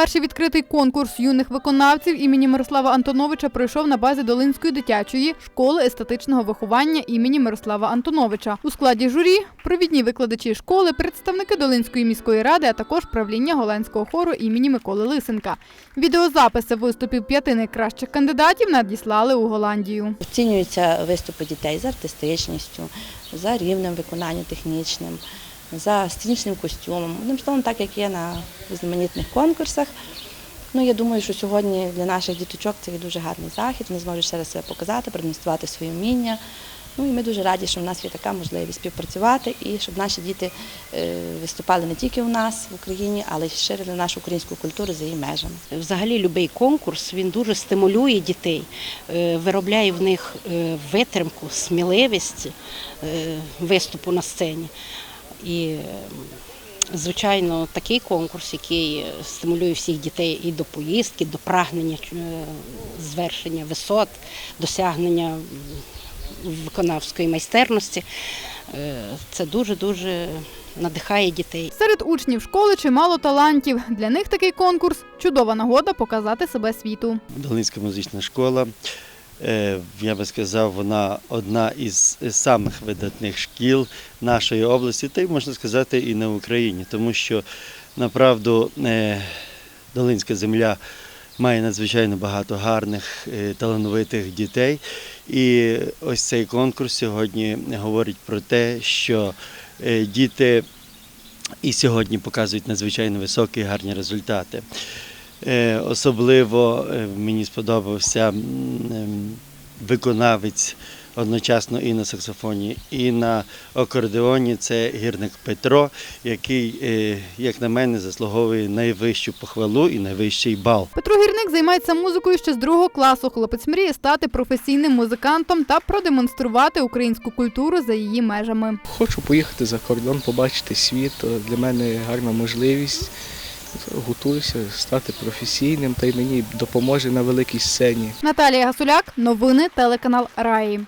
Перший відкритий конкурс юних виконавців імені Мирослава Антоновича пройшов на базі Долинської дитячої школи естетичного виховання імені Мирослава Антоновича. У складі журі провідні викладачі школи, представники Долинської міської ради, а також правління Голенського хору імені Миколи Лисенка. Відеозаписи виступів п'яти найкращих кандидатів надіслали у Голландію. Оцінюються виступи дітей за артистичністю, за рівнем виконання технічним, за сценічним костюмом. Одним словом, так як є на різноманітних конкурсах. Ну, я думаю, що сьогодні для наших діточок це дуже гарний захід. Вони зможуть ще раз себе показати, продемонструвати свої вміння. Ну і ми дуже раді, що в нас є така можливість співпрацювати і щоб наші діти е, виступали не тільки у нас в Україні, але й ширили нашу українську культуру за її межами. Взагалі будь-який конкурс він дуже стимулює дітей, е, виробляє в них е, витримку, сміливість виступу на сцені. І, е, звичайно, такий конкурс, який стимулює всіх дітей і до поїздки, до прагнення е, звершення висот, досягнення виконавської майстерності. е, Це дуже-дуже надихає дітей. Серед учнів школи чимало талантів. Для них такий конкурс чудова нагода показати себе світу. Долинська музична школа. Е, Я би сказав, вона одна із самих видатних шкіл нашої області, та й можна сказати і на Україні, тому що направду е, Долинська земля має надзвичайно багато гарних е, талановитих дітей. І ось цей конкурс сьогодні говорить про те, що діти і сьогодні показують надзвичайно високі гарні результати. Е, Особливо е, мені сподобався ем, виконавець одночасно і на саксофоні, і на акордеоні. Це гірник Петро, який, е, як на мене, заслуговує найвищу похвалу і найвищий бал. Петро Гірник займається музикою ще з другого класу. Хлопець мріє стати професійним музикантом та продемонструвати українську культуру за її межами. Хочу поїхати за кордон, побачити світ. Для мене гарна можливість. Готуюся стати професійним та й мені допоможе на великій сцені. Наталія Гасуляк, новини телеканал Раї.